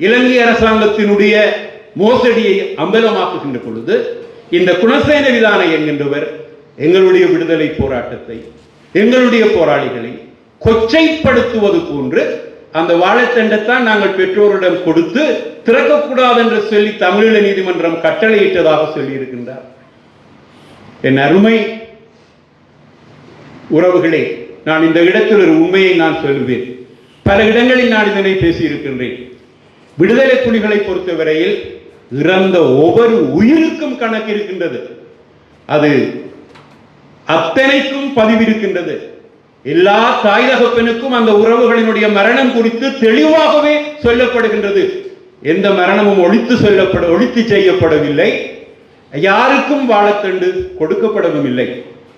இலங்கை அரசாங்கத்தினுடைய மோசடியை அம்பலமாக்குகின்ற பொழுது இந்த குணசேன விதான என்கின்றவர் எங்களுடைய விடுதலை போராட்டத்தை எங்களுடைய போராளிகளை கொச்சைப்படுத்துவது போன்று அந்த வாழைத்தண்டைத்தான் நாங்கள் பெற்றோரிடம் கொடுத்து திறக்கக்கூடாது என்று சொல்லி தமிழீழ நீதிமன்றம் கட்டளையிட்டதாக சொல்லி இருக்கின்றார் என் அருமை உறவுகளே நான் இந்த இடத்தில் ஒரு உண்மையை நான் சொல்வேன். பல இடங்களில் நான் இதனை பேசியிருக்கின்றேன். விடுதலை புலிகளை பொறுத்தவரையில் இறந்த ஒவ்வொரு உயிருக்கும் கணக்கு இருக்கின்றது. அது அத்தனைக்கும் பதிவிருக்கின்றது. எல்லா தாய் தகப்பனுக்கும் அந்த உறவுகளினுடைய மரணம் குறித்து தெளிவாகவே சொல்லப்படுகின்றது. எந்த மரணமும் ஒழித்து சொல்லப்பட ஒழித்து செய்யப்படவில்லை. யாருக்கும் வாழத்தண்டு கொடுக்கப்படவும் இல்லை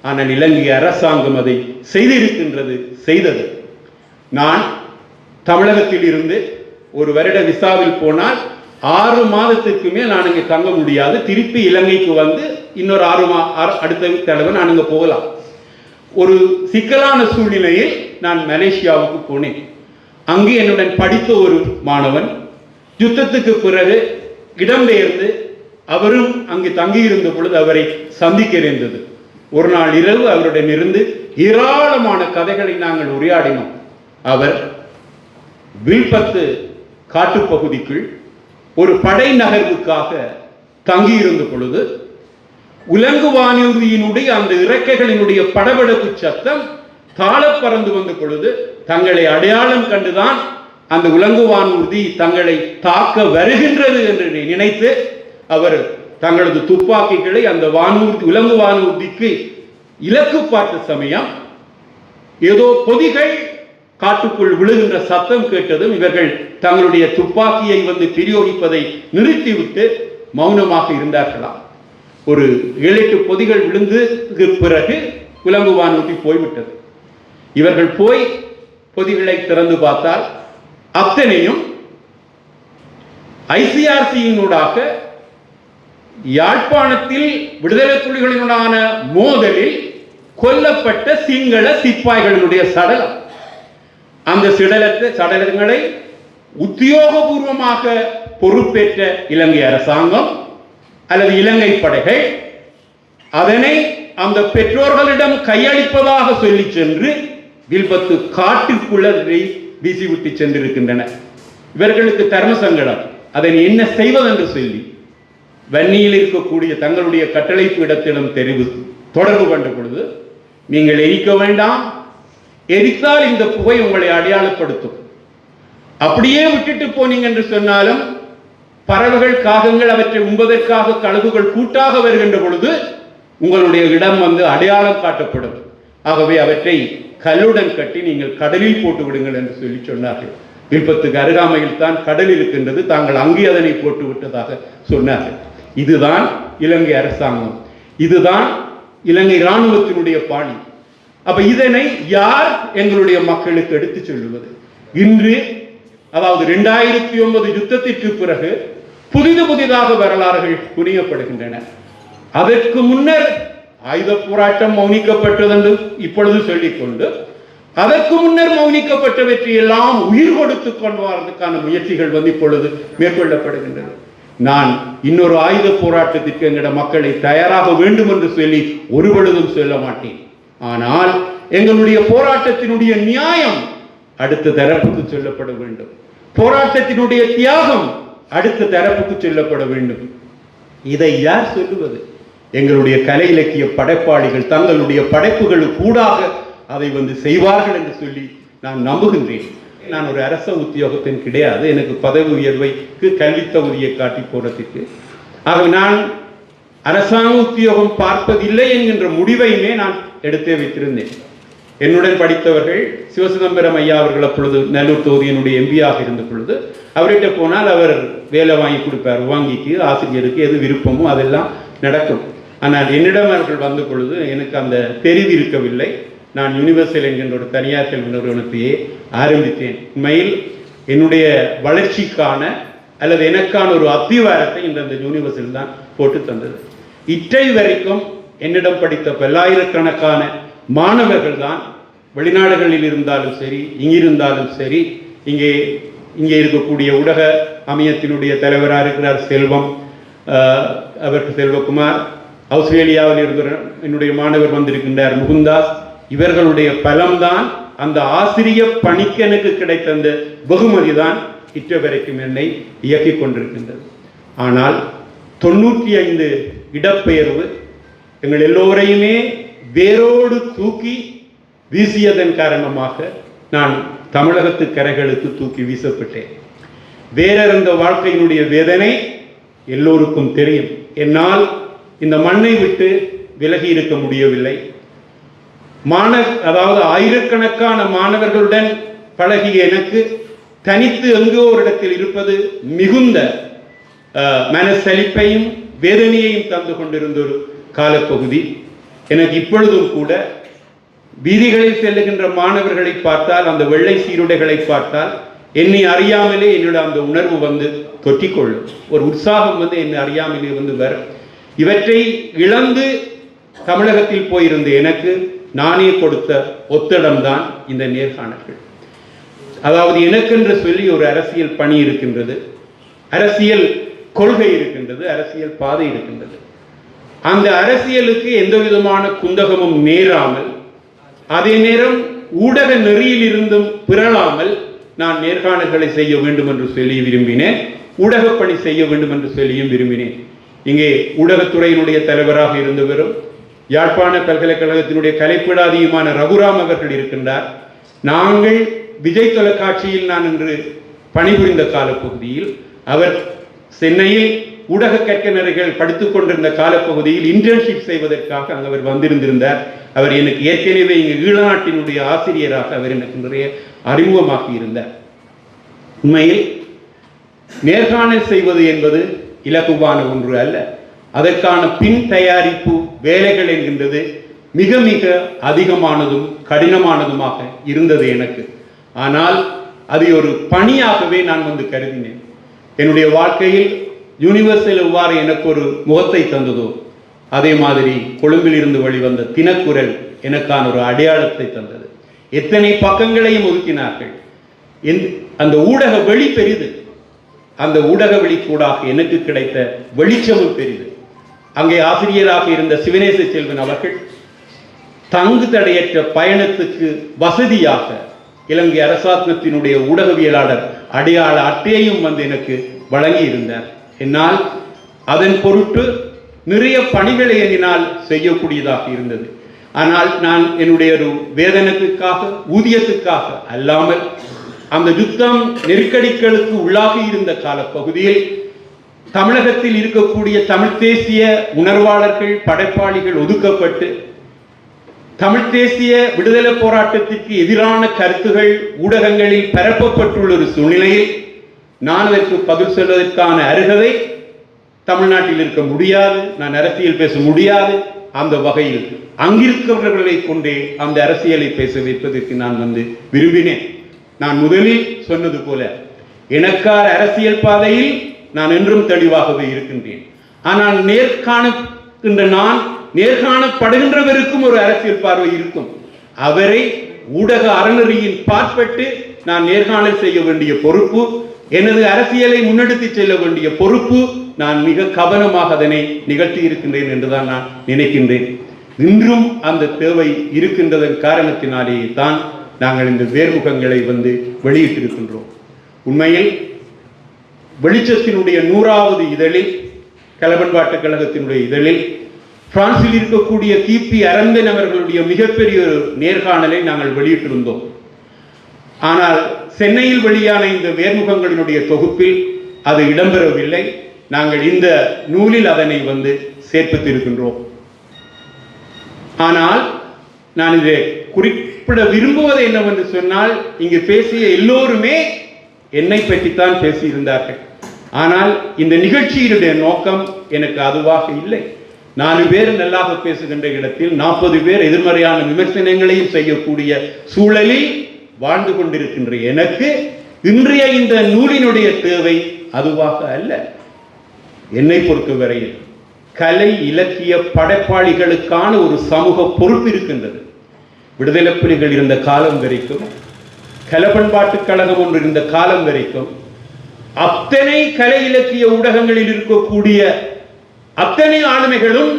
ஆனால் இலங்கை அரசாங்கம் அதை செய்திருக்கின்றது செய்தது. நான் தமிழகத்தில் இருந்து ஒரு வருட விசாவில் போனால் ஆறு மாதத்துக்கு மேல் நான் இங்கே தங்க முடியாது. திருப்பி இலங்கைக்கு வந்து இன்னொரு ஆறு மா அடுத்த தடவை நான் இங்கே போகலாம். ஒரு சிக்கலான சூழ்நிலையில் நான் மலேசியாவுக்கு போனேன். அங்கு என்னுடன் படித்த ஒரு மாணவன் யுத்தத்துக்கு பிறகு இடம்பெயர்ந்து அவரும் அங்கு தங்கியிருந்த பொழுது அவரை சந்திக்க இருந்தது ஒரு நாள் இரவு அவருடன் இருந்து ஏராளமான கதைகளை நாங்கள் உரையாடினோம். அவர் வில்பத்து காட்டுப்பகுதிக்குள் ஒரு படை நகர்வுக்காக தங்கியிருந்த பொழுது உலங்கு வானூர்தியினுடைய அந்த இறக்கைகளினுடைய படபடப்பு சத்தம் தாழ பறந்து வந்த பொழுது தங்களை அடையாளம் கண்டுதான் அந்த உலங்கு வானூர்தி தங்களை தாக்க வருகின்றது என்று நினைத்து அவர் தங்களது துப்பாக்கிகளை அந்த வானூர்தி உலங்கு வானூர்திக்கு இலக்கு பார்த்த சமயம் ஏதோ பொதிகள் காட்டுக்குள் விழுகின்ற சத்தம் கேட்டதும் இவர்கள் தங்களுடைய துப்பாக்கியை வந்து பிரியோகிப்பதை நிறுத்திவிட்டு மௌனமாக இருந்தார்களாம் ஒரு ஏழு பொதிகள் விழுந்ததுக்கு பிறகு உலங்கு நோக்கி போய்விட்டது. இவர்கள் போய் பொதிகளை திறந்து பார்த்தால் அத்தனையும் ஐசிஆர்சியினூடாக யாழ்ப்பாணத்தில் விடுதலை புலிகளினுடான மோதலில் கொல்லப்பட்ட சிங்கள சிப்பாய்களினுடைய சடலம். அந்த சிடலத்தை சடலங்களை உத்தியோகபூர்வமாக பொறுப்பேற்ற இலங்கை அரசாங்கம் அல்லது இலங்கை படைகள் அதனை அந்த பெற்றோர்களிடம் கையளிப்பதாக சொல்லி சென்று வில்பத்து வீசி வீசிவிட்டு சென்றிருக்கின்றன. இவர்களுக்கு தர்ம சங்கடம். அதனை என்ன செய்வதென்று சொல்லி வன்னியில் இருக்கக்கூடிய தங்களுடைய கட்டளைப்பு இடத்திடம் தெரிவு தொடர்பு கொண்ட பொழுது நீங்கள் எரிக்க வேண்டாம் எரித்தால் இந்த புகை உங்களை அடையாளப்படுத்தும். அப்படியே விட்டுட்டு போனீங்க என்று சொன்னாலும் பறவைகள் காகங்கள் அவற்றை உண்பதற்காக கழுகுகள் கூட்டாக வருகின்ற பொழுது உங்களுடைய இடம் வந்து அடையாளம் காட்டப்படும். ஆகவே அவற்றை கல்லுடன் கட்டி நீங்கள் கடலில் போட்டு விடுங்கள் என்று சொல்லி சொன்னார்கள். விருப்பத்துக்கு அருகாமையில் தான் கடல் இருக்கின்றது தாங்கள் அங்கே அதனை போட்டு விட்டதாக சொன்னார்கள். இதுதான் இலங்கை அரசாங்கம். இதுதான் இலங்கை இராணுவத்தினுடைய பாணி. அப்ப இதனை யார் எங்களுடைய மக்களுக்கு எடுத்து சொல்லுவது? இன்று அதாவது இரண்டாயிரத்தி ஒன்பது யுத்தத்திற்கு பிறகு புதிது புதிதாக வரலாறுகள் புரியப்படுகின்றன அதற்கு முன்னர் ஆயுத போராட்டம் மௌனிக்கப்பட்டதென்று இப்பொழுது சொல்லிக்கொண்டு அதற்கு முன்னர் மௌனிக்கப்பட்டவற்றை எல்லாம் உயிர் கொடுத்து கொண்டு வரதுக்கான முயற்சிகள் வந்து இப்பொழுது மேற்கொள்ளப்படுகின்றன நான் இன்னொரு ஆயுத போராட்டத்திற்கு எங்கட மக்களை தயாராக வேண்டும் என்று சொல்லி ஒருபொழுதும் சொல்ல மாட்டேன். ஆனால் எங்களுடைய போராட்டத்தினுடைய நியாயம் அடுத்த தரப்புக்கு சொல்லப்பட வேண்டும். போராட்டத்தினுடைய தியாகம் அடுத்த தரப்புக்கு சொல்லப்பட வேண்டும். இதை யார் சொல்லுவது? எங்களுடைய கலை இலக்கிய படைப்பாளிகள் தங்களுடைய படைப்புகளுக்கு கூடாக அதை வந்து செய்வார்கள் என்று சொல்லி நான் நம்புகின்றேன். நான் ஒரு அரச உத்தியோகத்தின் கிடையாது. எனக்கு பதவி உயர்வைக்கு கல்வி தகுதியை காட்டி போறதுக்கு. ஆக நான் அரசாங்க உத்தியோகம் பார்ப்பதில்லை என்கின்ற முடிவையுமே நான் எடுத்தே வைத்திருந்தேன். என்னுடன் படித்தவர்கள் சிவசிதம்பரம் ஐயா அவர்கள் அப்பொழுது நல்லூர் தொகுதியினுடைய எம்பியாக இருந்த பொழுது அவர்கிட்ட போனால் அவர் வேலை வாங்கி கொடுப்பார் வாங்கிக்கு ஆசிரியருக்கு எது விருப்பமோ அதெல்லாம் நடக்கும். ஆனால் என்னிடம் அவர்கள் வந்த பொழுது எனக்கு அந்த தெரிவு இருக்கவில்லை. நான் யூனிவர்சல் என்கின்ற ஒரு தனியார் கல்வி நிறுவனத்தையே ஆரம்பித்தேன். உண்மையில் என்னுடைய வளர்ச்சிக்கான அல்லது எனக்கான ஒரு அத்திவாரத்தை இந்த யூனிவர்சல் தான் போட்டு தந்தது. இற்றை வரைக்கும் என்னிடம் படித்த பல்லாயிரக்கணக்கான மாணவர்கள் தான் வெளிநாடுகளில் இருந்தாலும் சரி இங்கிருந்தாலும் சரி இங்கே இங்கே இருக்கக்கூடிய ஊடக அமையத்தினுடைய தலைவராக இருக்கிறார் செல்வம். அவருக்கு செல்வகுமார் ஆஸ்திரேலியாவில் இருக்கிற என்னுடைய மாணவர் வந்திருக்கின்றார் முகுந்தாஸ். இவர்களுடைய பலம்தான் அந்த ஆசிரிய பணிக்கு எனக்கு கிடைத்த அந்த வெகுமதி தான் இற்ற வரைக்கும் என்னை இயக்கிக் கொண்டிருக்கின்றது. ஆனால் தொண்ணூற்றி ஐந்து இடப்பெயர்வு எங்கள் எல்லோரையுமே வேரோடு தூக்கி வீசியதன் காரணமாக நான் தமிழகத்து கரைகளுக்கு தூக்கி வீசப்பட்டேன். வேறறிந்த வாழ்க்கையினுடைய வேதனை எல்லோருக்கும் தெரியும். என்னால் இந்த மண்ணை விட்டு விலகி இருக்க முடியவில்லை. மாணவ அதாவது ஆயிரக்கணக்கான மாணவர்களுடன் பழகிய எனக்கு தனித்து எங்கோ ஒரு இடத்தில் இருப்பது மிகுந்த அஹ், மனசலிப்பையும் வேதனையையும் தந்து கொண்டிருந்த ஒரு காலப்பகுதி. எனக்கு இப்பொழுதும் கூட வீதிகளில் செல்லுகின்ற மாணவர்களை பார்த்தால் அந்த வெள்ளை சீருடைகளை பார்த்தால் என்னை அறியாமலே என்னோட அந்த உணர்வு வந்து தொற்றிக்கொள்ளும். ஒரு உற்சாகம் வந்து என்னை அறியாமலே வந்து வரும். இவற்றை இழந்து தமிழகத்தில் போயிருந்த எனக்கு நானே கொடுத்த ஒத்தடம்தான் இந்த நேர்காணல்கள். அதாவது எனக்கென்று சொல்லி ஒரு அரசியல் பணி இருக்கின்றது அரசியல் கொள்கை இருக்கின்றது அரசியல் பாதை இருக்கின்றது. அந்த அரசியலுக்கு எந்த விதமான குந்தகமும் நேராமல் அதே நேரம் ஊடக நெறியில் இருந்தும் பிறழாமல் நான் நேர்காணல்களை செய்ய வேண்டும் என்று சொல்லி விரும்பினேன் ஊடகப்பணி செய்ய வேண்டும் என்று சொல்லியும் விரும்பினேன். இங்கே ஊடகத்துறையினுடைய தலைவராக இருந்தவரும் யாழ்ப்பாண பல்கலைக்கழகத்தினுடைய கலைப்பிடாதியுமான ரகுராம் அவர்கள் இருக்கின்றார். நாங்கள் விஜய் தொலைக்காட்சியில் நான் இன்று பணிபுரிந்த காலப்பகுதியில் அவர் சென்னையில் ஊடக கற்கனர்கள் படித்துக் கொண்டிருந்த காலப்பகுதியில் இன்டர்ன்ஷிப் செய்வதற்காக அங்கு அவர் வந்திருந்திருந்தார். அவர் எனக்கு ஏற்கனவே இங்கு ஈழநாட்டினுடைய ஆசிரியராக அவர் எனக்கு நிறைய அறிமுகமாகி இருந்தார். உண்மையில் நேர்காணல் செய்வது என்பது இலகுவான ஒன்று அல்ல. அதற்கான பின் தயாரிப்பு வேலைகள் என்கின்றது மிக மிக அதிகமானதும் கடினமானதுமாக இருந்தது எனக்கு. ஆனால் அதை ஒரு பணியாகவே நான் வந்து கருதினேன். என்னுடைய வாழ்க்கையில் யூனிவர்சல் எவ்வாறு எனக்கு ஒரு முகத்தை தந்ததோ அதே மாதிரி கொழும்பில் இருந்து வெளிவந்த தினக்குரல் எனக்கான ஒரு அடையாளத்தை தந்தது. எத்தனை பக்கங்களையும் ஒதுக்கினார்கள் எந்த- அந்த ஊடக வெளி பெரிது. அந்த ஊடக வழி கூடாக எனக்கு கிடைத்த வெளிச்சமும் பெரிது. அங்கே ஆசிரியராக இருந்த சிவனேச செல்வன் அவர்கள் தங்கு தடையற்ற பயணத்துக்கு வசதியாக இலங்கை அரசாங்கத்தினுடைய ஊடகவியலாளர் அடையாள அட்டையையும் வந்து எனக்கு வழங்கி இருந்தார் என்னால் அதன் பொருட்டு நிறைய பணிகளை என்னால் செய்யக்கூடியதாக இருந்தது. ஆனால் நான் என்னுடைய ஒரு வேதனத்துக்காக ஊதியத்துக்காக அல்லாமல் அந்த யுத்தம் நெருக்கடிகளுக்கு உள்ளாகி இருந்த காலப்பகுதியில் தமிழகத்தில் இருக்கக்கூடிய தமிழ் தேசிய உணர்வாளர்கள் படைப்பாளிகள் ஒதுக்கப்பட்டு தமிழ் தேசிய விடுதலை போராட்டத்திற்கு எதிரான கருத்துகள் ஊடகங்களில் பரப்பப்பட்டுள்ள ஒரு சூழ்நிலையில் நான் அதற்கு பதில் சொல்வதற்கான அருகதை தமிழ்நாட்டில் இருக்க முடியாது. நான் அரசியல் பேச முடியாது. அந்த வகையில் அங்கிருக்கிறவர்களை கொண்டே அந்த அரசியலை பேச வைப்பதற்கு நான் வந்து விரும்பினேன். நான் முதலில் சொன்னது போல எனக்கான அரசியல் பாதையில் நான் என்றும் தெளிவாகவே இருக்கின்றேன். ஆனால் நேர்காணுகின்ற நான் நேர்காணப்படுகின்றவருக்கும் ஒரு அரசியல் பார்வை இருக்கும். அவரை ஊடக அறநெறியின் பார்ப்பட்டு நான் நேர்காணல் செய்ய வேண்டிய பொறுப்பு எனது அரசியலை முன்னெடுத்து செல்ல வேண்டிய பொறுப்பு நான் மிக கவனமாக அதனை நிகழ்த்தி இருக்கின்றேன் என்றுதான் நான் நினைக்கின்றேன். இன்றும் அந்த தேவை இருக்கின்றதன் காரணத்தினாலேயே தான் நாங்கள் இந்த வேர்முகங்களை வந்து வெளியிட்டிருக்கின்றோம். உண்மையில் வெளிச்சத்தினுடைய நூறாவது இதழில் கலபன்பாட்டு கழகத்தினுடைய இதழில் பிரான்சில் இருக்கக்கூடிய கிபி அரந்தன் அவர்களுடைய மிகப்பெரிய ஒரு நேர்காணலை நாங்கள் வெளியிட்டிருந்தோம். ஆனால் சென்னையில் வெளியான இந்த வேர்முகங்களினுடைய தொகுப்பில் அது இடம்பெறவில்லை. நாங்கள் இந்த நூலில் அதனை வந்து சேர்ப்பித்திருக்கின்றோம். ஆனால் நான் இதை குறிப்பிட விரும்புவது என்னவென்று சொன்னால் இங்கு பேசிய எல்லோருமே என்னை பற்றித்தான் பேசியிருந்தார்கள். ஆனால் இந்த நிகழ்ச்சியினுடைய நோக்கம் எனக்கு அதுவாக இல்லை. நாலு பேர் நல்லாக பேசுகின்ற இடத்தில் நாற்பது பேர் எதிர்மறையான விமர்சனங்களையும் செய்யக்கூடிய சூழலில் வாழ்ந்து கொண்டிருக்கின்ற எனக்கு இன்றைய இந்த நூலினுடைய தேவை அதுவாக அல்ல. என்னை பொறுத்தவரையில் கலை இலக்கிய படைப்பாளிகளுக்கான ஒரு சமூக பொறுப்பு இருக்கின்றது. விடுதலை புலிகள் இருந்த காலம் வரைக்கும் கலப்பண்பாட்டு கழகம் ஒன்று இருந்த காலம் வரைக்கும் அத்தனை கலை இலக்கிய ஊடகங்களில் இருக்கக்கூடிய அத்தனை ஆளுமைகளும்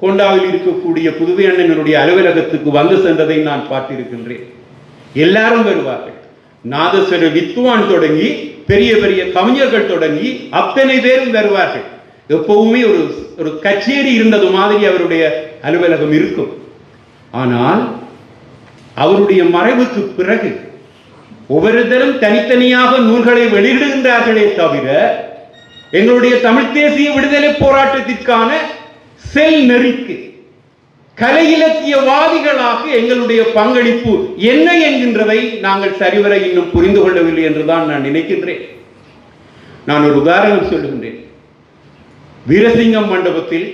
கொண்டாவில் இருக்கக்கூடிய புதுவை அண்ணனுடைய அலுவலகத்துக்கு வந்து சென்றதை நான் பார்த்திருக்கின்றேன். எல்லாரும் வருவார்கள். நாதஸ்வர வித்வான் தொடங்கி பெரிய பெரிய கவிஞர்கள் தொடங்கி அத்தனை பேரும் வருவார்கள். எப்பவுமே ஒரு ஒரு கச்சேரி இருந்தது மாதிரி அவருடைய அலுவலகம் இருக்கும். ஆனால் அவருடைய மறைவுக்கு பிறகு ஒவ்வொருத்தரும் தனித்தனியாக நூல்களை வெளியிடுகின்றார்களே தவிர எங்களுடைய தமிழ் தேசிய விடுதலை போராட்டத்திற்கான செல் நெறிக்கு கலை இலக்கியவாதிகளாக எங்களுடைய பங்களிப்பு என்ன என்கின்றதை நாங்கள் சரிவர இன்னும் புரிந்து கொள்ளவில்லை என்றுதான் நான் நினைக்கின்றேன். நான் ஒரு உதாரணம் சொல்லுகின்றேன். வீரசிங்கம் மண்டபத்தில்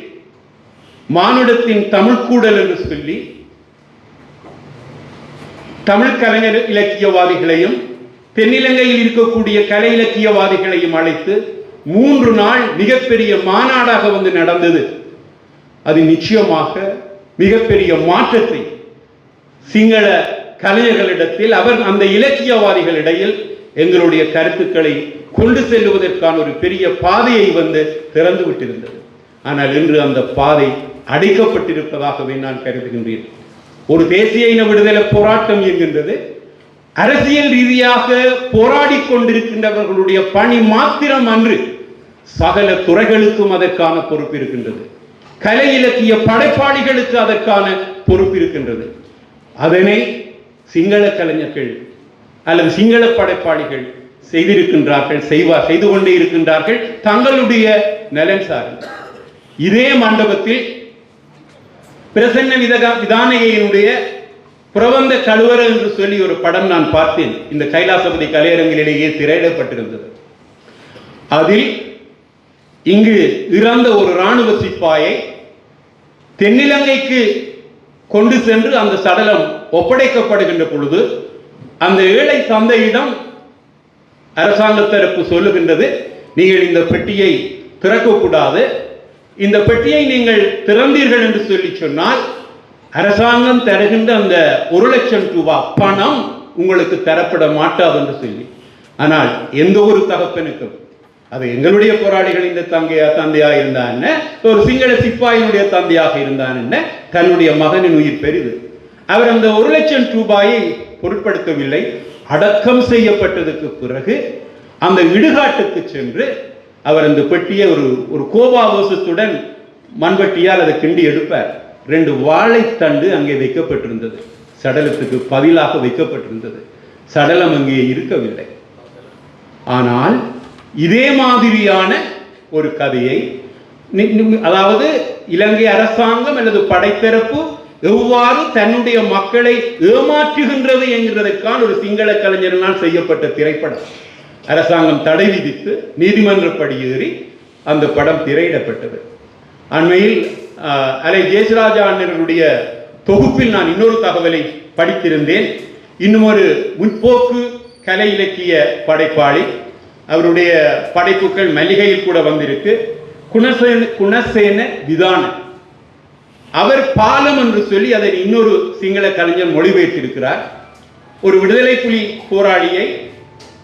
மானுடத்தின் தமிழ் கூடல் என்று சொல்லி தமிழ் கலைஞர் இலக்கியவாதிகளையும் தென்னிலங்கையில் இருக்கக்கூடிய கலை இலக்கியவாதிகளையும் அழைத்து மூன்று நாள் மிகப்பெரிய மாநாடாக வந்து நடந்தது. அது நிச்சயமாக மிகப்பெரிய மாற்றத்தை சிங்கள கலைஞர்களிடத்தில் அவர் அந்த இலக்கியவாதிகளிடையில் எங்களுடைய கருத்துக்களை கொண்டு செல்லுவதற்கான ஒரு பெரிய பாதையை வந்து திறந்து விட்டிருந்தது. ஆனால் இன்று அந்த பாதை அடைக்கப்பட்டிருப்பதாகவே நான் கருதுகின்றேன். ஒரு தேசிய இன விடுதலை போராட்டம் என்கின்றது. அரசியல் ரீதியாக போராடி கொண்டிருக்கின்றவர்களுடைய பணி மாத்திரம் அன்று சகல துறைகளுக்கும் அதற்கான பொறுப்பு இருக்கின்றது. கலை இலக்கிய படைப்பாளிகளுக்கு அதற்கான பொறுப்பு இருக்கின்றது. அதனை சிங்கள கலைஞர்கள் அல்லது சிங்கள படைப்பாளிகள் செய்திருக்கின்றார்கள் செய்வார் செய்து கொண்டே இருக்கின்றார்கள். தங்களுடைய நலன் சார்ந்து. இதே மண்டபத்தில் பிரசன்ன விதகா விதானகையினுடைய பிரபந்த கழுவர என்று சொல்லி ஒரு படம் நான் பார்த்தேன். இந்த கைலாசபதி கலையரங்கிலேயே திரையிடப்பட்டிருந்தது. அதில் இங்கு இறந்த ஒரு இராணுவ சிப்பாயை தென்னிலங்கைக்கு கொண்டு சென்று அந்த சடலம் ஒப்படைக்கப்படுகின்ற பொழுது அந்த ஏழை தந்தையிடம் அரசாங்க தரப்பு சொல்லுகின்றது நீங்கள் இந்த பெட்டியை திறக்கக்கூடாது. இந்த பெட்டியை நீங்கள் திறந்தீர்கள் என்று சொல்லி சொன்னால் அரசாங்கம் தருகின்ற அந்த ஒரு லட்சம் ரூபாய் பணம் உங்களுக்கு தரப்பட மாட்டாது என்று சொல்லி. ஆனால் எந்த ஒரு தகப்பனுக்கும் அது எங்களுடைய போராளிகளின் இந்த தங்கையா தந்தையா இருந்தான் என்ன ஒரு சிங்கள சிப்பாயினுடைய தந்தையாக இருந்தான் என்ன தன்னுடைய மகனின் உயிர் பெரிது. அவர் அந்த ஒரு லட்சம் ரூபாயை பொருட்படுத்தவில்லை. அடக்கம் செய்யப்பட்டதுக்கு பிறகு அந்த இடுகாட்டுக்கு சென்று அவர் அந்த பெட்டியை ஒரு ஒரு கோபாவசத்துடன் மண்வெட்டியால் அதை கிண்டி எடுப்பார். ரெண்டு வாழைத்தண்டு அங்கே வைக்கப்பட்டிருந்தது. சடலத்துக்கு பதிலாக வைக்கப்பட்டிருந்தது. சடலம் அங்கே இருக்கவில்லை. ஆனால் இதே மாதிரியான ஒரு கதையை அதாவது இலங்கை அரசாங்கம் அல்லது படைத்தரப்பு எவ்வாறு தன்னுடைய மக்களை ஏமாற்றுகின்றது என்கிறதற்கான ஒரு சிங்கள கலைஞரினால் செய்யப்பட்ட திரைப்படம். அரசாங்கம் தடை விதித்து நீதிமன்றப்படி ஏறி அந்த படம் திரையிடப்பட்டது. அண்மையில் அலை ஜெயசுராஜா அண்ணனுடைய தொகுப்பில் நான் இன்னொரு தகவலை படித்திருந்தேன். இன்னும் ஒரு முற்போக்கு கலை இலக்கிய படைப்பாளி அவருடைய படைப்புகள் மல்லிகையில் கூட வந்திருக்கு. குணசேன குணசேன விதானம் அவர் பாலம் என்று சொல்லி அதை இன்னொரு சிங்கள கலைஞர் மொழிபெயர்த்திருக்கிறார். ஒரு விடுதலை புலி போராளியை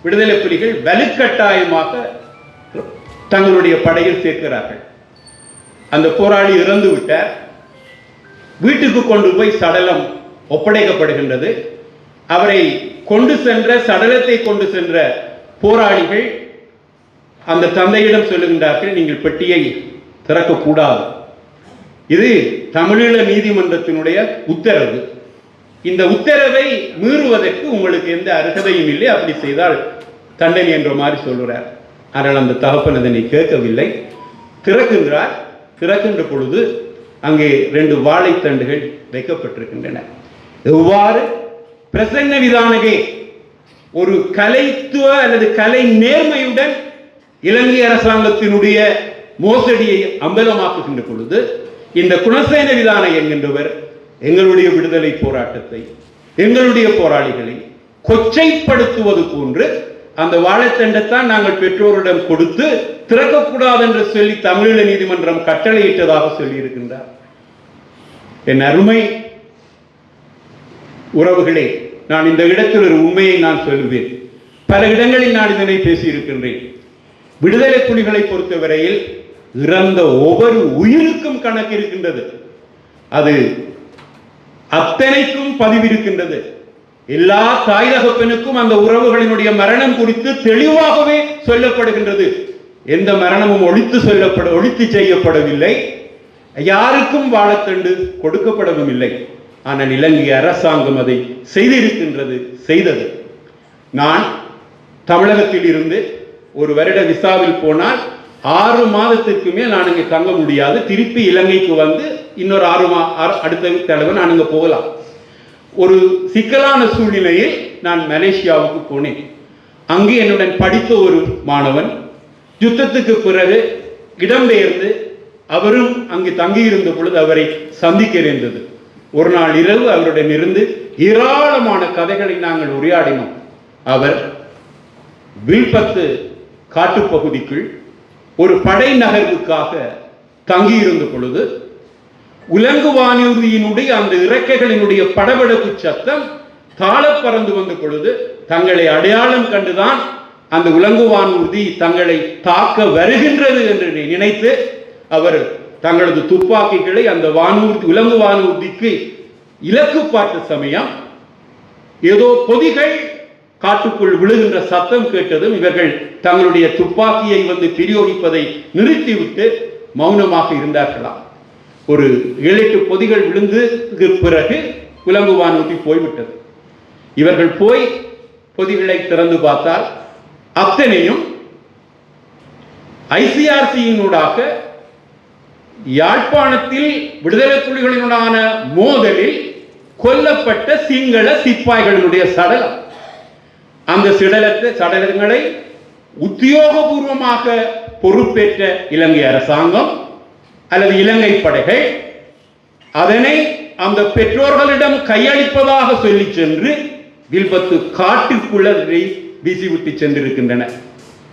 விடுதலை புலிகள் வலுக்கட்டாயமாக தங்களுடைய படையில் சேர்க்கிறார்கள். அந்த போராளி இறந்து விட்டார். வீட்டுக்கு கொண்டு போய் சடலம் ஒப்படைக்கப்படுகின்றது. அவரை கொண்டு சென்ற சடலத்தை கொண்டு சென்ற போராளிகள் அந்த தந்தையிடம் சொல்லுகின்றார்கள் நீங்கள் பெட்டியை திறக்கக்கூடாது. இது தமிழீழ நீதிமன்றத்தினுடைய உத்தரவு. இந்த உத்தரவை மீறுவதற்கு உங்களுக்கு எந்த அருகதையும் இல்லை. அப்படி செய்தால் தண்டனை என்ற மாதிரி சொல்கிறார் ஆனால் அந்த தகப்பன் அதனை கேட்கவில்லை. திறக்கின்றார். திறக்கின்ற பொழுது அங்கே ரெண்டு வாழைத்தண்டுகள் வைக்கப்பட்டிருக்கின்றன. எவ்வாறு? பிரசன்ன விதானகே ஒரு கலைத்துவ அல்லது கலை நேர்மையுடன் இலங்கை அரசாங்கத்தினுடைய மோசடியை அம்பலமாக்குகின்ற பொழுது இந்த குணசேன விதான என்கின்றவர் எங்களுடைய விடுதலை போராட்டத்தை எங்களுடைய போராளிகளை கொச்சைப்படுத்துவது போன்று அந்த வாழைத்தண்டைத்தான் நாங்கள் பெற்றோரிடம் கொடுத்து திறக்கக்கூடாது என்று சொல்லி தமிழீழ நீதிமன்றம் கட்டளையிட்டதாக சொல்லி இருக்கின்றார் என் அருமை உறவுகளே நான் இந்த இடத்தில் ஒரு உண்மையை நான் சொல்வேன். பல இடங்களில் நான் இதனை பேசியிருக்கின்றேன். விடுதலை புலிகளை பொறுத்தவரையில் இறந்த ஒவ்வொரு உயிருக்கும் கணக்கு இருக்கின்றது. அது அத்தனைக்கும் பதிவிருக்கின்றது. எல்லா தாய் தகப்பனுக்கும் அந்த உறவுகளினுடைய மரணம் குறித்து தெளிவாகவே சொல்லப்படுகின்றது. எந்த மரணமும் ஒழித்து சொல்லப்பட ஒழித்து செய்யப்படவில்லை. யாருக்கும் வாழத்தண்டு கொடுக்கப்படவும் இல்லை ஆனால் இலங்கை அரசாங்கம் அதை செய்திருக்கின்றது செய்தது. நான் தமிழகத்தில் இருந்து ஒரு வருட விசாவில் போனால் ஆறு மாதத்திற்கு மேல் நான் இங்கே தங்க முடியாது. திருப்பி இலங்கைக்கு வந்து இன்னொரு ஆறு மா அடுத்த தடவை நான் இங்கே போகலாம். ஒரு சிக்கலான சூழ்நிலையில் நான் மலேசியாவுக்கு போனேன். அங்கே என்னுடன் படித்த ஒரு மாணவன் யுத்தத்துக்கு பிறகு இடம்பெயர்ந்து அவரும் அங்கு தங்கியிருந்த பொழுது அவரை சந்திக்க இருந்தது ஒரு நாள் இரவு அவருடன் இருந்து ஏராளமான கதைகளை நாங்கள் உரையாடினோம். அவர் வில்பத்து காட்டுப்பகுதிக்குள் ஒரு படை நகர்வுக்காக தங்கியிருந்த பொழுது உலங்கு வானூர்தியினுடைய அந்த இறக்கைகளினுடைய படபடப்பு சத்தம் தாழப் பறந்து வந்த பொழுது தங்களை அடையாளம் கண்டுதான் அந்த உலங்கு வானூர்தி தங்களை தாக்க வருகின்றது என்று நினைத்து அவர் தங்களது துப்பாக்கிகளை அந்த வானூர்தி விலங்கு வானூர்திக்கு இலக்கு பார்த்த சமயம் ஏதோ பொதிகள் காட்டுக்குள் விழுகின்ற சத்தம் கேட்டதும் இவர்கள் தங்களுடைய துப்பாக்கியை வந்து பிரியோகிப்பதை நிறுத்திவிட்டு மௌனமாக இருந்தார்களாம் ஒரு ஏழு எட்டு பொதிகள் விழுந்து பிறகு விலங்கு வானூர்தி போய்விட்டது. இவர்கள் போய் பொதிகளை திறந்து பார்த்தால் அத்தனையும் ஐசிஆர்சியினூடாக யாழ்ப்பாணத்தில் விடுதலை புலிகளினுடான மோதலில் கொல்லப்பட்ட சிங்கள சிப்பாய்களினுடைய சடலம். அந்த சிடலத்தை சடலங்களை உத்தியோகபூர்வமாக பொறுப்பேற்ற இலங்கை அரசாங்கம் அல்லது இலங்கை படைகள் அதனை அந்த பெற்றோர்களிடம் கையளிப்பதாக சொல்லி சென்று வில்பத்து காட்டுக்குள்ளதை வீசிவிட்டு சென்றிருக்கின்றன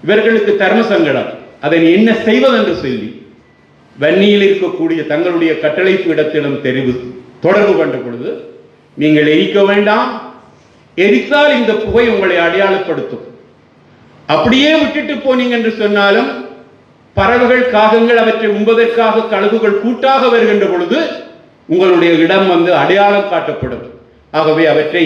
இவர்களுக்கு தர்ம சங்கடம். அதனை என்ன செய்வதென்று சொல்லி வன்னியில் இருக்கக்கூடிய தங்களுடைய கட்டளைப்பு இடத்திடம் தெரிவு தொடர்பு கொண்ட பொழுது நீங்கள் எரிக்க வேண்டாம். எரித்தால் இந்த புகை உங்களை அடையாளப்படுத்தும். அப்படியே விட்டுட்டு போனீங்க என்று சொன்னாலும் பறவைகள் காகங்கள் அவற்றை உண்பதற்காக கழுகுகள் கூட்டாக வருகின்ற பொழுது உங்களுடைய இடம் வந்து அடையாளம் காட்டப்படும். ஆகவே அவற்றை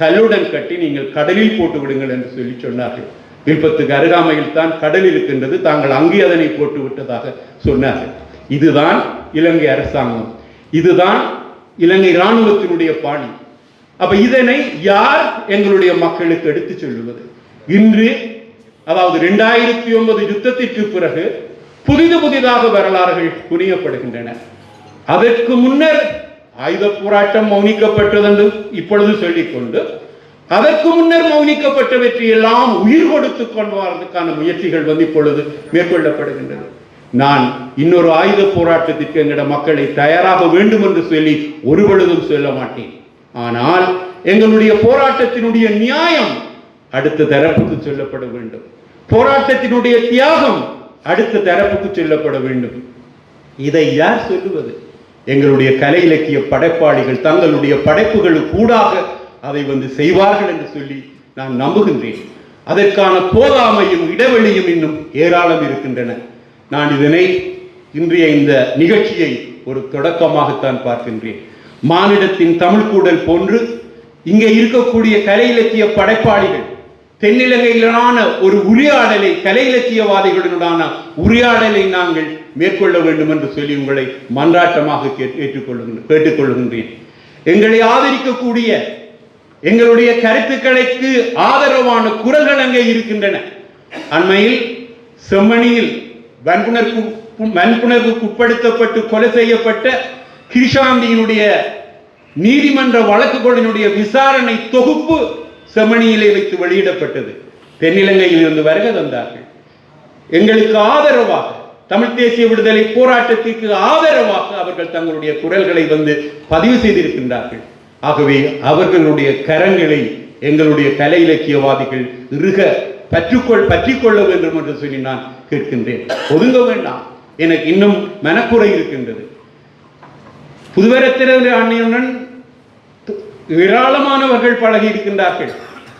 கல்லுடன் கட்டி நீங்கள் கடலில் போட்டு விடுங்கள் என்று சொல்லி சொன்னார்கள். விருப்பத்துக்கு அருகாமையில் தான் கடல் இருக்கின்றது. தாங்கள் அங்கே அதனை போட்டு விட்டதாக சொன்னார்கள். இதுதான் இலங்கை அரசாங்கம். இதுதான் இலங்கை இராணுவத்தினுடைய பாணி. அப்ப இதனை யார் எங்களுடைய மக்களுக்கு எடுத்துச் சொல்லுவது? இன்று அதாவது இரண்டாயிரத்தி ஒன்பது யுத்தத்திற்கு பிறகு புதிது புதிதாக வரலாறுகள் புரியப்படுகின்றன அதற்கு முன்னர் ஆயுத போராட்டம் மௌனிக்கப்பட்டது என்று இப்பொழுது சொல்லிக்கொண்டு அதற்கு முன்னர் மௌனிக்கப்பட்டவற்றை எல்லாம் உயிர் கொடுத்து கொண்டு வரதுக்கான முயற்சிகள் வந்து இப்பொழுது மேற்கொள்ளப்படுகின்றது நான் இன்னொரு ஆயுத போராட்டத்திற்கு எங்கட மக்களை தயாராக வேண்டும் என்று சொல்லி ஒரு பொழுதும் சொல்ல மாட்டேன். ஆனால் எங்களுடைய போராட்டத்தினுடைய நியாயம் அடுத்த தரப்புக்கு சொல்லப்பட வேண்டும். போராட்டத்தினுடைய தியாகம் அடுத்த தரப்புக்கு சொல்லப்பட வேண்டும். இதை யார் சொல்லுவது? எங்களுடைய கலை இலக்கிய படைப்பாளிகள் தங்களுடைய படைப்புகளுக்கு கூடாக அதை வந்து செய்வார்கள் என்று சொல்லி நான் நம்புகின்றேன். அதற்கான போதாமையும் இடைவெளியும் இன்னும் ஏராளம் இருக்கின்றன. நான் இதனை இன்றைய இந்த நிகழ்ச்சியை ஒரு தொடக்கமாகத்தான் பார்க்கின்றேன். மானிடத்தின் தமிழ் கூடல் போன்று இங்கே இருக்கக்கூடிய கலை இலக்கிய படைப்பாளிகள் தென்னிலங்கையிலான ஒரு உரையாடலை கலை இலக்கியவாதிகளுடனான உரையாடலை நாங்கள் மேற்கொள்ள வேண்டும் என்று சொல்லி உங்களை மன்றாட்டமாக கேட்- கேட்டுக்கொள்கின்றேன். எங்களை ஆதரிக்கக்கூடிய எங்களுடைய கருத்துக்களுக்கு ஆதரவான குரல்கள் அங்கே இருக்கின்றன. அண்மையில் செம்மணியில் வன்புணர்வு வன்புணர்வுக்கு உட்படுத்தப்பட்டு கொலை செய்யப்பட்ட கிருஷாந்தியினுடைய நீதிமன்ற வழக்குகளினுடைய விசாரணை தொகுப்பு செமணியிலே வைத்து வெளியிடப்பட்டது. தென்னிலங்கையில் இருந்து வருகை தந்தார்கள். எங்களுக்கு ஆதரவாக தமிழ் தேசிய விடுதலை போராட்டத்திற்கு ஆதரவாக அவர்கள் தங்களுடைய குரல்களை வந்து பதிவு செய்திருக்கின்றார்கள். ஆகவே அவர்களுடைய கரங்களை எங்களுடைய கலை இலக்கியவாதிகள் இருக பற்றுக்கொள் பற்றிக்கொள்ள வேண்டும் என்று சொல்லி நான் கேட்கின்றேன். ஒதுங்க வேண்டாம். எனக்கு இன்னும் மனக்குறை இருக்கின்றது. புதுவரத்தினர் அண்ணியுடன் ஏராளமானவர்கள் பழகி இருக்கின்றார்கள்.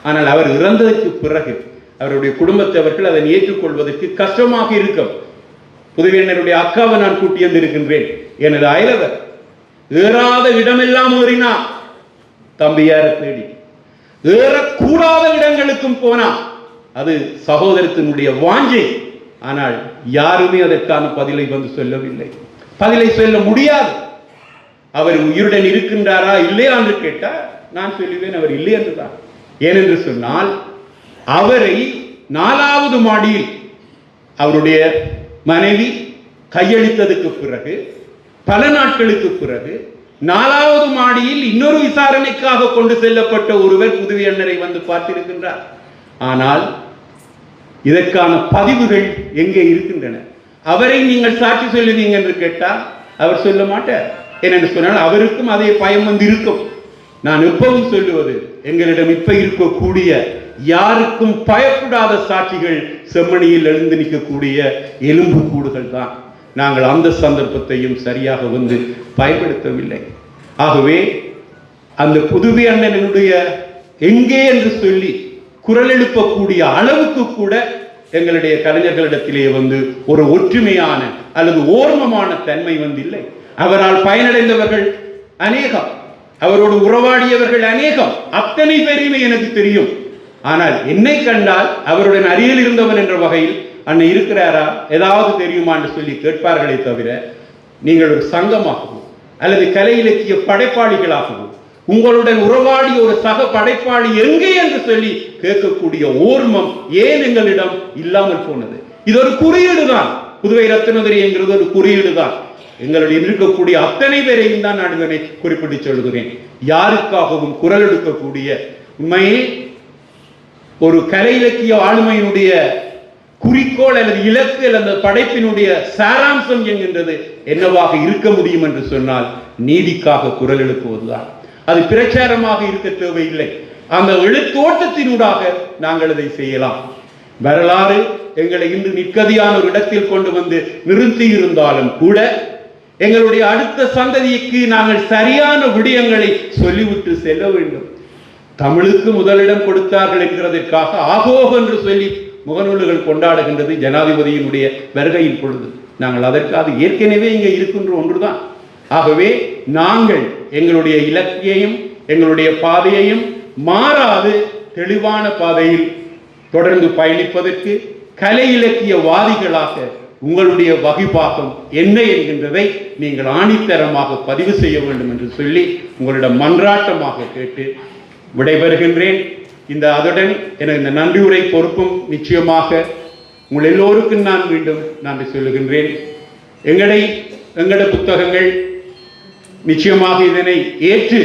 ஆனால் அவர் இறந்ததற்கு பிறகு அவருடைய குடும்பத்தவர்கள் அதை ஏற்றுக்கொள்வதற்கு கஷ்டமாக இருக்கும். புதுவேண்ணருடைய அக்காவை நான் கூட்டி வந்திருக்கின்றேன். எனது அயலவர் ஏறாத இடமெல்லாம் ஏறினா தம்பியார தேடி. ஏறக்கூடாத இடங்களுக்கும் போனா அது சகோதரத்தினுடைய வாஞ்சை. ஆனால் யாருமே அதற்கான பதிலை வந்து சொல்லவில்லை. பதிலை சொல்ல முடியாது. அவர் உயிருடன் இருக்கின்றாரா இல்லையா என்று கேட்டால் நான் சொல்லுவேன் அவர் இல்லை என்றுதான் ஏனென்று சொன்னால் அவரை நாலாவது மாடியில் அவருடைய மனைவி கையளித்ததுக்கு பிறகு பல நாட்களுக்கு பிறகு நாலாவது மாடியில் இன்னொரு விசாரணைக்காக கொண்டு செல்லப்பட்ட ஒருவர் புதுவை அண்ணரை வந்து பார்த்திருக்கின்றார். ஆனால் இதற்கான பதிவுகள் எங்கே இருக்கின்றன? அவரை நீங்கள் சாட்சி சொல்லுவீங்க என்று கேட்டால் அவர் சொல்ல மாட்டார். ஏனென்று சொன்னால் அவருக்கும் அதே பயம் வந்து இருக்கும் நான் எப்பவும் சொல்லுவது எங்களிடம் இப்ப இருக்கக்கூடிய யாருக்கும் பயப்படாத சாட்சிகள் செம்மணியில் எழுந்து நிற்கக்கூடிய எலும்பு கூடுகள் தான். நாங்கள் அந்த சந்தர்ப்பத்தையும் சரியாக வந்து பயன்படுத்தவில்லை. ஆகவே அந்த புதுவை அண்ணனுடைய எங்கே என்று சொல்லி குரல் எழுப்பக்கூடிய அளவுக்கு கூட எங்களுடைய கலைஞர்களிடத்திலே வந்து ஒரு ஒற்றுமையான அல்லது ஓர்மமான தன்மை வந்து இல்லை. அவரால் பயனடைந்தவர்கள் அநேகம். அவரோடு உறவாடியவர்கள் அநேகம். அத்தனை பேரையுமே எனக்கு தெரியும். ஆனால் என்னை கண்டால் அவருடன் அருகில் இருந்தவன் என்ற வகையில் அண்ணன் இருக்கிறாரா? ஏதாவது தெரியுமா என்று சொல்லி கேட்பார்களே தவிர நீங்கள் ஒரு சங்கமாகவோ அல்லது கலை இலக்கிய படைப்பாளிகளாகவும் உங்களுடன் உறவாடிய ஒரு சக படைப்பாளி எங்கே என்று சொல்லி கேட்கக்கூடிய ஓர்மம் ஏன் எங்களிடம் இல்லாமல் போனது? இது ஒரு குறியீடு தான் புதுவை ரத்னதுரை என்கிறது ஒரு குறியீடு தான் எங்களுடைய இருக்கக்கூடிய அத்தனை பேரையும் தான் நான் இதனை குறிப்பிட்டு சொல்கிறேன். யாருக்காகவும் குரல் எடுக்கக்கூடிய உண்மையில் ஒரு கலை இலக்கிய ஆளுமையினுடைய குறிக்கோள் அல்லது இலக்கு அல்லது படைப்பினுடைய சாராம்சம் என்கின்றது என்னவாக இருக்க முடியும் என்று சொன்னால் நீதிக்காக குரல் எழுப்புவதுதான். அது பிரச்சாரமாக இருக்க தேவையில்லை. அந்த எழுத்தோட்டத்தினூடாக நாங்கள் அதை செய்யலாம். வரலாறு எங்களை இன்று நிற்கதியான ஒரு இடத்தில் கொண்டு வந்து நிறுத்தி இருந்தாலும் கூட எங்களுடைய அடுத்த சந்ததிக்கு நாங்கள் சரியான விடயங்களை சொல்லிவிட்டு செல்ல வேண்டும். தமிழுக்கு முதலிடம் கொடுத்தார்கள் என்கிறதற்காக ஆகோக என்று சொல்லி முகநூல்கள் கொண்டாடுகின்றது ஜனாதிபதியினுடைய வருகையின் பொழுது. நாங்கள் அதற்காக ஏற்கனவே இங்கே இருக்கின்ற ஒன்றுதான். ஆகவே நாங்கள் எங்களுடைய இலக்கையும் எங்களுடைய பாதையையும் மாறாது தெளிவான பாதையில் தொடர்ந்து பயணிப்பதற்கு கலை இலக்கிய வாதிகளாக உங்களுடைய வகைப்பாகம் என்ன என்கின்றதை நீங்கள் ஆணித்தரமாக பதிவு செய்ய வேண்டும் என்று சொல்லி உங்களிடம் மன்றாட்டமாக கேட்டு விடைபெறுகின்றேன். இந்த அதுடன் எனக்கு இந்த நன்றியுரை பொறுப்பும் நிச்சயமாக உங்கள் எல்லோருக்கும் நான் மீண்டும் நன்றி சொல்லுகின்றேன். எங்களை எங்களோட புத்தகங்கள் நிச்சயமாக இதனை ஏற்று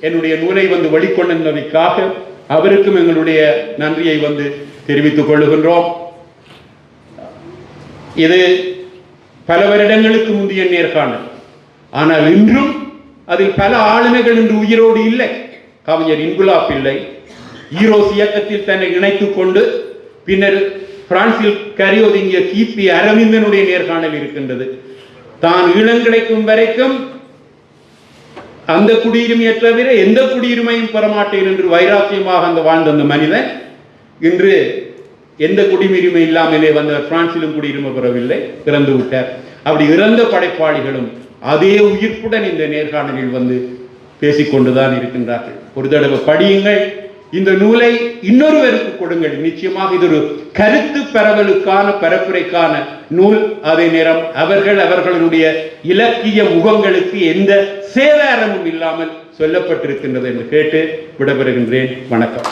என்னுடைய நூலை வந்து வழிகொண்டதற்காக அவருக்கும் எங்களுடைய நன்றியை வந்து தெரிவித்துக் கொள்ளுகின்றோம். இது பல வருடங்களுக்கு முந்தைய நேர்காணல். ஆனால் இன்றும் அதில் பல ஆளுமைகள் இன்று உயிரோடு இல்லை. கவிஞர் இன்குலாப் இல்லை ஈரோஸ் இயக்கத்தில் தன்னை இணைத்துக் கொண்டு பின்னர் பிரான்சில் கரியோதுங்கிய கிபி அரவிந்தனுடைய நேர்காணல் இருக்கின்றது. தான் ஈழம் கிடைக்கும் வரைக்கும் அந்த குடியுரிமையை தவிர எந்த குடியுரிமையும் பெறமாட்டேன் என்று வைராக்கியமாக அந்த வாழ்ந்த அந்த மனிதன் இன்று எந்த குடியுரிமை இல்லாமலே வந்தவர் பிரான்சிலும் குடியுரிமை பெறவில்லை இறந்து விட்டார். அப்படி இறந்த படைப்பாளிகளும் அதே உயிர்ப்புடன் இந்த நேர்காணலில் வந்து பேசிக்கொண்டுதான் இருக்கின்றார்கள். ஒரு தடவை படியுங்கள். இந்த நூலை இன்னொருவருக்கு கொடுங்கள். நிச்சயமாக இது ஒரு கருத்து பரவலுக்கான பரப்புரைக்கான நூல். அதே நேரம் அவர்கள் அவர்களுடைய இலக்கிய முகங்களுக்கு எந்த சேதாரமும் இல்லாமல் சொல்லப்பட்டிருக்கின்றது என்று கேட்டு விடைபெறுகின்றேன். வணக்கம்.